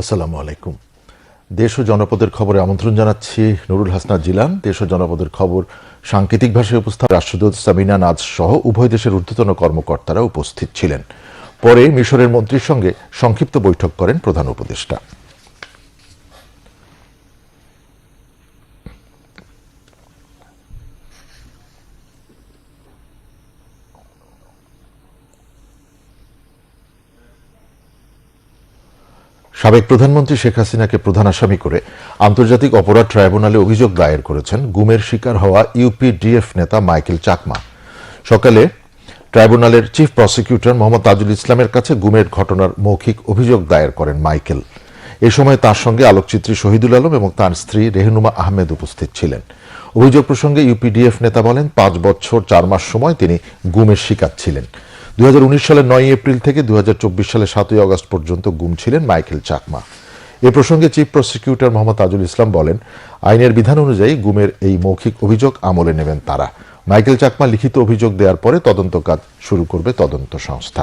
আসসালামু আলাইকুম। দেশ ও জনপদের খবরে আমন্ত্রণ জানাচ্ছি নুরুল হাসনাত জিলান। দেশ ও জনপদের খবর সাংকেতিক ভাষায় উপস্থিত রাষ্ট্রদূত সামিনা নাজ সহ উভয় দেশের ঊর্ধ্বতন কর্মকর্তারা উপস্থিত ছিলেন। পরে মিশরের মন্ত্রীর সঙ্গে সংক্ষিপ্ত বৈঠক করেন প্রধান উপদেষ্টা। সাবেক প্রধানমন্ত্রী শেখ হাসিনাকে প্রধান আসামি করে আন্তর্জাতিক অপরাধ ট্রাইব্যুনালে অভিযোগ দায়ের করেছেন গুমের শিকার হওয়া ইউপিডিএফ নেতা মাইকেল চাকমা। সকালে ট্রাইব্যুনালের চিফ প্রসিকিউটর মোহাম্মদ তাজুল ইসলামের কাছে গুমের ঘটনার মৌখিক অভিযোগ দায়ের করেন মাইকেল। এ সময় তার সঙ্গে আলোকচিত্রী শহীদুল আলম এবং তার স্ত্রী রেহনুমা আহমেদ উপস্থিত ছিলেন। অভিযোগ প্রসঙ্গে ইউপিডিএফ নেতা বলেন, পাঁচ বছর চার মাস সময় তিনি গুমের শিকার ছিলেন। উনিশ সালের নয় এপ্রিল থেকে দুই সালের সাতই আগস্ট পর্যন্ত গুম ছিলেন মাইকেল চাকমা। এ প্রসঙ্গে চিফ প্রসিকিউটর মোহাম্মদ তাজুল ইসলাম বলেন, আইনের বিধান অনুযায়ী গুমের এই মৌখিক অভিযোগ আমলে নেবেন তারা। মাইকেল চাকমা লিখিত অভিযোগ দেওয়ার পরে তদন্ত কাজ শুরু করবে তদন্ত সংস্থা।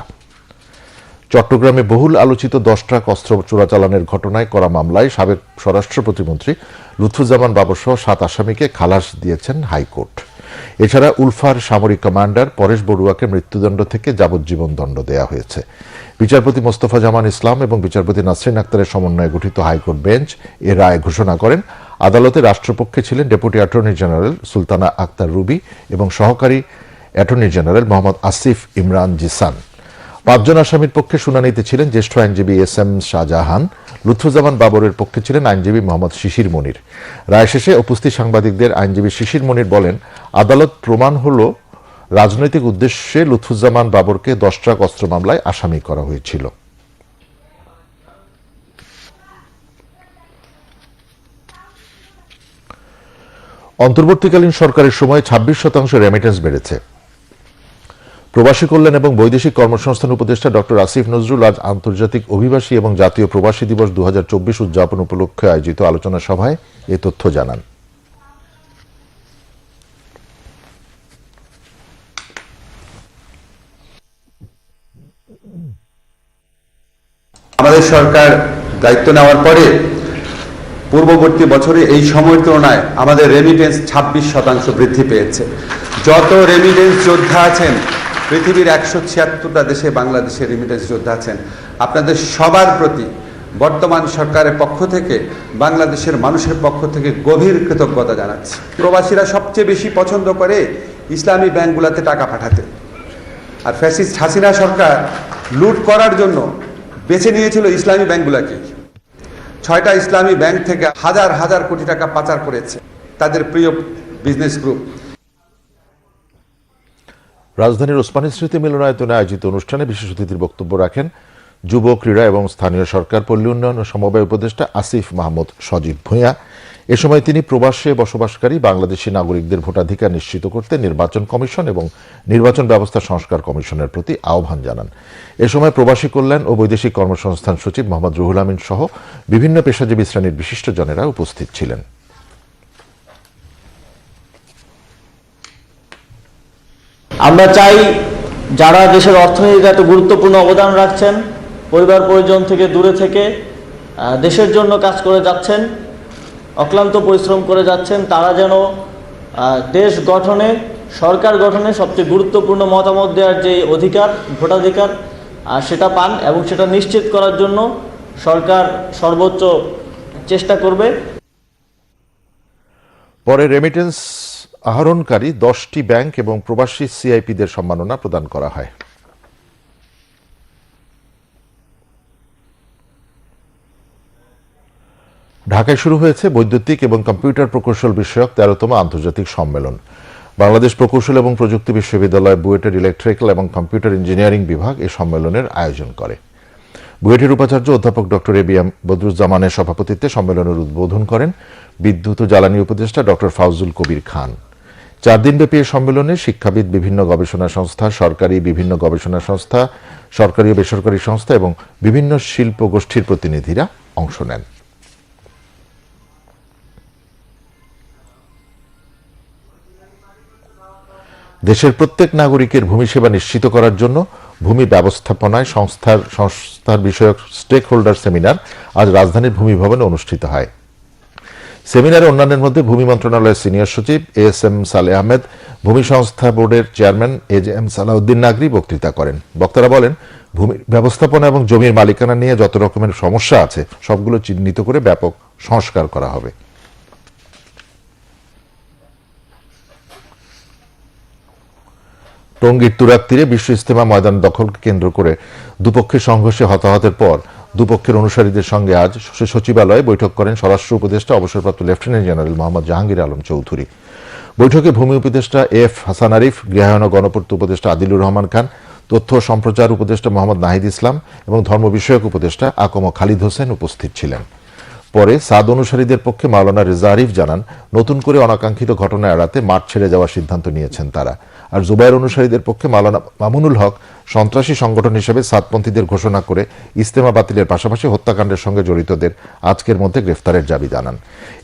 চট্টগ্রামে বহুল আলোচিত দশ ট্রাক অস্ত্র চোরাচালানের ঘটনায় করা মামলায় সাবেক স্বরাষ্ট্র প্রতিমন্ত্রী লুৎফুজ্জামান বাবরসহ সাত আসামিকে খালাস দিয়েছেন হাইকোর্ট। এছাড়া উলফার সামরিক কমান্ডার পরেশ বড়ুয়াকে মৃত্যুদণ্ড থেকে যাবজ্জীবন দণ্ড দেওয়া হয়েছে। বিচারপতি মোস্তফা জামান ইসলাম এবং বিচারপতি নাসরিন আক্তারের সমন্বয়ে গঠিত হাইকোর্ট বেঞ্চ এ রায় ঘোষণা করেন। আদালতে রাষ্ট্রপক্ষে ছিলেন deputy attorney general Sultana Akter Ruby এবং সহকারী অ্যাটর্নি জেনারেল মোহাম্মদ আসিফ ইমরান জিসান। পাঁচজন আসামির পক্ষে শুনানিতে ছিলেন জ্যেষ্ঠ আইনজীবী এস এম শাহজাহান, লুৎফুজ্জামান বাবরের পক্ষে ছিলেন আইনজীবী মোহাম্মদ শিশির মনির। রায় শেষে উপস্থিত সাংবাদিকদের আইনজীবী শিশির মনির বলেন, আদালত প্রমাণ হল রাজনৈতিক উদ্দেশ্যে লুৎফুজ্জামান বাবরকে দশ ট্রাক অস্ত্র মামলায় আসামি করা হয়েছিল। অন্তর্বর্তীকালীন সরকারের সময় ছাব্বিশ শতাংশ রেমিটেন্স বেড়েছে। প্রবাসী কল্যাণ এবং বৈদেশিক কর্মসংস্থান উপদেষ্টা ডক্টর আসিফ নজরুল আজ আন্তর্জাতিক অভিবাসী এবং জাতীয় প্রবাসী দিবস দু উদযাপন উপলক্ষে আয়োজিত আলোচনা সভায় এ তথ্য জানান। আমাদের সরকার দায়িত্ব নেওয়ার পরে পূর্ববর্তী বছরে এই সময়ের তুলনায় আমাদের রেমিটেন্স ছাব্বিশ শতাংশ বৃদ্ধি পেয়েছে। যত রেমিটেন্স যোদ্ধা আছেন পৃথিবীর একশো ছিয়াত্তরটা দেশে বাংলাদেশের রেমিটেন্স যোদ্ধা আছেন। আপনাদের সবার প্রতি বর্তমান সরকারের পক্ষ থেকে, বাংলাদেশের মানুষের পক্ষ থেকে গভীর কৃতজ্ঞতা জানাচ্ছি। প্রবাসীরা সবচেয়ে বেশি পছন্দ করে ইসলামী ব্যাংকগুলোতে টাকা পাঠাতে। আর ফ্যাসিস্ট হাসিনা সরকার লুট করার জন্য বেছে নিয়েছিল ইসলামী ব্যাংকগুলোকে। ছয়টা ইসলামী ব্যাংক থেকে হাজার হাজার কোটি টাকা পাচার করেছে তাদের প্রিয় বিজনেস গ্রুপ রাজধানীর ওসমানী স্মৃতি মিলনায়তনে আয়োজিত অনুষ্ঠানে বিশেষ অতিথির বক্তব্য রাখেন যুব, ক্রীড়া এবং স্থানীয় সরকার, পল্লী উন্নয়ন ও সমবায় উপদেষ্টা আসিফ মাহমুদ সজীব ভূঁইয়া। এ সময় তিনি প্রবাসে বসবাসকারী বাংলাদেশি নাগরিকদের ভোটাধিকার নিশ্চিত করতে নির্বাচন কমিশন এবং নির্বাচন ব্যবস্থা সংস্কার কমিশনের প্রতি আহ্বান জানান। এ সময় প্রবাসী কল্যাণ ও বৈদেশিক কর্মসংস্থান সচিব মোহাম্মদ রুহুল আমিন সহ বিভিন্ন পেশাজীবী শ্রেণির বিশিষ্টজনেরা উপস্থিত ছিলেন। আমরা চাই যারা দেশের অর্থনীতিতে এত গুরুত্বপূর্ণ অবদান রাখছেন, পরিবার পরিজন থেকে দূরে থেকে দেশের জন্য কাজ করে যাচ্ছেন, অক্লান্ত পরিশ্রম করে যাচ্ছেন, তারা যেন দেশ গঠনে, সরকার গঠনে সবচেয়ে গুরুত্বপূর্ণ মতামত দেওয়ার যে অধিকার, ভোটাধিকার সেটা পান এবং সেটা নিশ্চিত করার জন্য সরকার সর্বোচ্চ চেষ্টা করবে। পরে রেমিটেন্স আহরণকারী দশটি ব্যাংক এবং প্রবাসী সিআইপিদের সম্মাননা প্রদান করা হয়। ঢাকায় শুরু হয়েছে বৈদ্যুতিক এবং কম্পিউটার প্রকৌশল বিষয়ক তেরোতম আন্তর্জাতিক সম্মেলন। বাংলাদেশ প্রকৌশল এবং প্রযুক্তি বিশ্ববিদ্যালয়, বুয়েটের ইলেকট্রিক্যাল এবং কম্পিউটার ইঞ্জিনিয়ারিং বিভাগ এই সম্মেলনের আয়োজন করে। বুয়েটের উপাচার্য অধ্যাপক ডক্টর এ বি এম বদরুজ্জামানের সভাপতিত্বে সম্মেলনের উদ্বোধন করেন বিদ্যুৎ ও জ্বালানি উপদেষ্টা ডক্টর ফাউজুল কবির খান। চার দিনব্যাপী এই সম্মেলনে শিক্ষাবিদ বিভিন্ন গবেষণা সংস্থা, সরকারি বিভিন্ন গবেষণা সংস্থা, সরকারি ও বেসরকারি সংস্থা এবং বিভিন্ন শিল্প গোষ্ঠীর প্রতিনিধিরা অংশ নেন। দেশের প্রত্যেক নাগরিকের ভূমি সেবা নিশ্চিত করার জন্য ভূমি ব্যবস্থাপনায় সংস্থার সংস্থার বিষয়ক স্টেক হোল্ডার সেমিনার আজ রাজধানীর ভূমি ভবনে অনুষ্ঠিত হয়। সেমিনারে অন্যান্যের মধ্যে ভূমি মন্ত্রণালয়ের সিনিয়র সচিব এস এম সালে আহমেদ, ভূমি সংস্থা বোর্ডের chairman A J M Salauddin Nagari বক্তৃতা করেন। বক্তারা বলেন, ভূমি ব্যবস্থাপনা এবং জমির মালিকানা নিয়ে যত রকমের সমস্যা আছে, সবগুলো চিহ্নিত করে ব্যাপক সংস্কার করা হবে। টঙ্গীর তুরাক তীরে বিশ্ব ইস্তেমা ময়দান দখলকে কেন্দ্র করে দুপক্ষের সংঘর্ষে হতাহতের পর দুপক্ষের অনুসারীদের সঙ্গে আজ সচিবালয়ে বৈঠক করেন স্বরাষ্ট্র উপদেষ্টা, অবসরপ্রাপ্ত লেফটেন্যান্ট জেনারেল মোহাম্মদ জাহাঙ্গীর আলম চৌধুরী। বৈঠকে ভূমি উপদেষ্টা এফ হাসান আরিফ, গৃহায়ন গণপূর্ত উপদেষ্টা আদিলুর রহমান খান, তথ্য সম্প্রচার উপদেষ্টা মোহাম্মদ নাহিদ ইসলাম এবং ধর্ম বিষয়ক উপদেষ্টা আকম খালিদ হোসেন উপস্থিত ছিলেন। পরে সাদ অনুসারীদের পক্ষে মাওলানা রেজা আরিফ জানান, নতুন করে অনাকাঙ্ক্ষিত ঘটনা এড়াতে মাঠ ছেড়ে যাওয়ার সিদ্ধান্ত নিয়েছেন তারা। আর জুবাইর অনুসারীদের পক্ষে মাওলানা মামুনুল হক সন্ত্রাসী সংগঠন হিসেবে সাতপন্থীদের ঘোষণা করে ইস্তেমা বাতিলের পাশাপাশি হত্যাকাণ্ডের সঙ্গে জড়িতদের আজকের মধ্যে গ্রেফতারের দাবি জানান।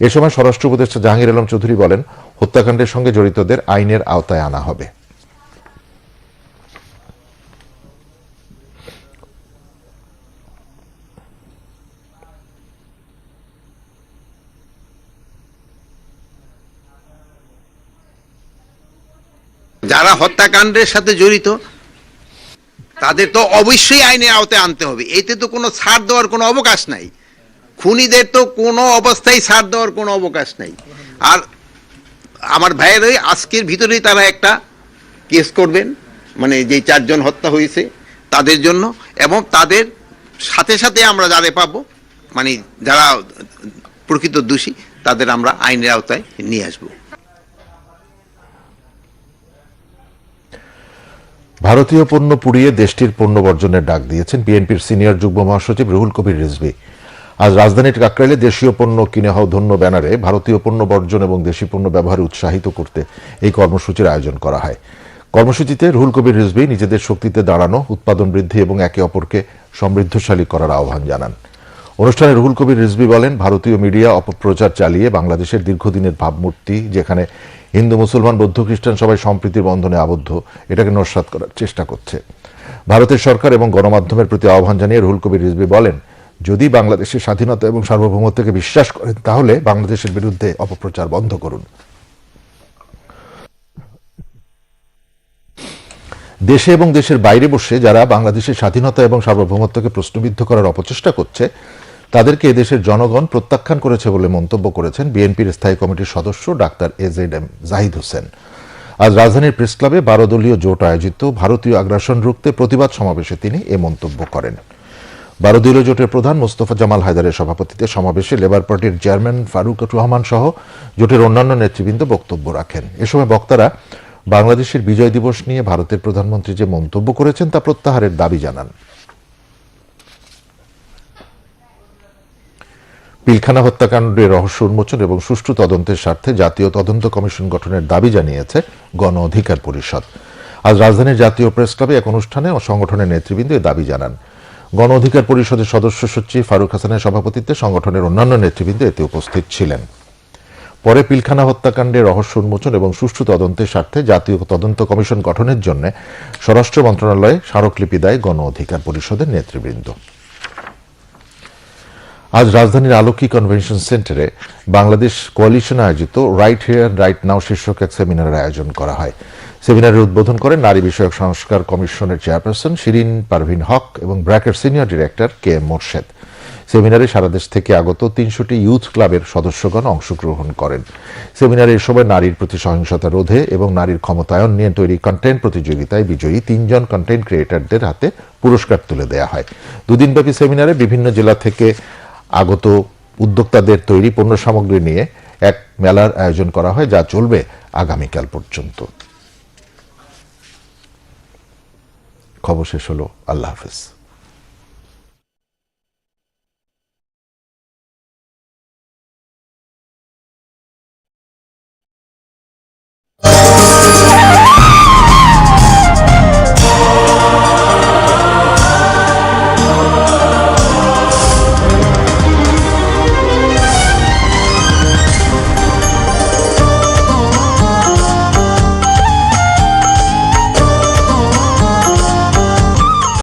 এ সময় স্বরাষ্ট্র উপদেষ্টা জাহাঙ্গীর আলম চৌধুরী বলেন, হত্যাকাণ্ডের সঙ্গে জড়িতদের আইনের আওতায় আনা হবে। যারা হত্যাকাণ্ডের সাথে জড়িত, তাদের তো অবশ্যই আইনের আওতায় আনতে হবে। এতে তো কোনো ছাড় দেওয়ার কোনো অবকাশ নাই। খুনিদের তো কোনো অবস্থায় ছাড় দেওয়ার কোনো অবকাশ নাই। আর আমার ভাইয়ের ওই আজকের ভিতরেই তারা একটা কেস করবেন মানে যে চারজন হত্যা হয়েছে তাদের জন্য, এবং তাদের সাথে সাথে আমরা যাদের পাবো মানে যারা প্রকৃত দোষী, তাদের আমরা আইনের আওতায় নিয়ে আসব। ভারতীয় পণ্য পুড়িয়ে দেশটির পণ্য বর্জনের ডাক দিয়েছেন বিএনপির সিনিয়র যুগ্ম মহাসচিব রুহুল কবির রিজভী। আজ রাজধানীর কাকরাইলে দেশীয় পণ্য কিনে হও ধন্য ব্যানারে ভারতীয় পণ্য বর্জন এবং দেশি পণ্য ব্যবহারে উৎসাহিত করতে এই কর্মসূচির আয়োজন করা হয়। কর্মসূচিতে রুহুল কবির রিজভী নিজেদের শক্তিতে দাঁড়ানো, উৎপাদন বৃদ্ধি এবং একে অপরকে সমৃদ্ধশালী করার আহ্বান জানান। অনুষ্ঠানে রুহুল কবির রিজভী বলেন, ভারতীয় মিডিয়া অপপ্রচার চালিয়ে বাংলাদেশের দীর্ঘদিনের ভাবমূর্তি যেখানে হিন্দু, মুসলমান, বৌদ্ধ, খ্রিস্টান সবাই সম্প্রীতির বন্ধনে আবদ্ধ। এটাকে নস্বাত করার চেষ্টা করছে। ভারতের সরকার এবং গণমাধ্যমের প্রতি আহ্বান জানিয়ে রুহুল কবির রিজভী বলেন, যদি বাংলাদেশের স্বাধীনতা এবং সার্বভৌমত্বকে বিশ্বাস করেন, তাহলে বাংলাদেশের বিরুদ্ধে অপপ্রচার বন্ধ করুন। দেশে এবং দেশের বাইরে বসে যারা বাংলাদেশের স্বাধীনতা এবং সার্বভৌমত্বকে প্রশ্নবিদ্ধ করার অপচেষ্টা করছে তাদেরকে এদেশের জনগণ প্রত্যাখ্যান করেছে বলে মন্তব্য করেছেন বিএনপির স্থায়ী কমিটির সদস্য doctor A Z M Zahid Hossain. আজ রাজধানীর প্রেস ক্লাবে বারো দলীয় জোট আয়োজিত ভারতীয় আগ্রাসন রুখতে প্রতিবাদ সমাবেশে তিনি এ মন্তব্য করেন। বারো দলীয় জোটের প্রধান মোস্তফা জামাল হায়দারের সভাপতিতে সমাবেশে লেবার পার্টির চেয়ারম্যান ফারুক রহমান সহ জোটের অন্যান্য নেতৃবৃন্দ বক্তব্য রাখেন। এ সময় বক্তারা বাংলাদেশের বিজয় দিবস নিয়ে ভারতের প্রধানমন্ত্রী যে মন্তব্য করেছেন তা প্রত্যাহারের দাবি জানান। পিলখানা হত্যাকাণ্ডের রহস্য উন্মোচন এবং সুষ্ঠু তদন্তের স্বার্থে জাতীয় তদন্ত কমিশন গঠনের দাবি জানিয়েছে গণ অধিকার পরিষদ। আজ রাজধানীর জাতীয় প্রেস ক্লাবে এক অনুষ্ঠানে সংগঠনের নেতৃবৃন্দ এ দাবি জানান। গণ অধিকার পরিষদের সদস্য সচিব ফারুক হাসানের সভাপতিত্বে সংগঠনের অন্যান্য নেতৃবৃন্দ এতে উপস্থিত ছিলেন। পরে পিলখানা হত্যাকাণ্ডের রহস্য উন্মোচন এবং সুষ্ঠু তদন্তের স্বার্থে জাতীয় তদন্ত কমিশন গঠনের জন্য স্বরাষ্ট্র মন্ত্রণালয়ে স্মারকলিপি দেয় গণ অধিকার পরিষদের নেতৃবৃন্দ। আজ রাজধানীর আলোকী কনভেনশন সেন্টারে বাংলাদেশ কোয়ালিশন আয়োজিত রাইট হেয়ার রাইট নাও শীর্ষক এক সেমিনারের আয়োজন করা হয়। সেমিনারের উদ্বোধন করেন নারী বিষয়ক সংস্কার কমিশনের চেয়ারপারসন শিরিন পারভিন হক এবং ব্র্যাকের senior director K M Morshed. সেমিনারে সারা দেশ থেকে আগত তিনশোটি ইউথ ক্লাবের সদস্যগণ অংশগ্রহণ করেন। সেমিনারে এ সময় নারীর প্রতি সহিংসতা রোধে এবং নারীর ক্ষমতায়ন নিয়ে তৈরি কন্টেন্ট প্রতিযোগিতায় বিজয়ী তিনজন কন্টেন্ট ক্রিয়েটরদের হাতে পুরস্কার তুলে দেওয়া হয়। দুদিনব্যাপী সেমিনারে বিভিন্ন জেলা থেকে আগত উদ্যোক্তাদের তৈরি পণ্য সামগ্রী নিয়ে এক মেলার আয়োজন করা হয়, যা চলবে আগামীকাল পর্যন্ত। খবর শেষ হলো। আল্লাহ হাফেজ।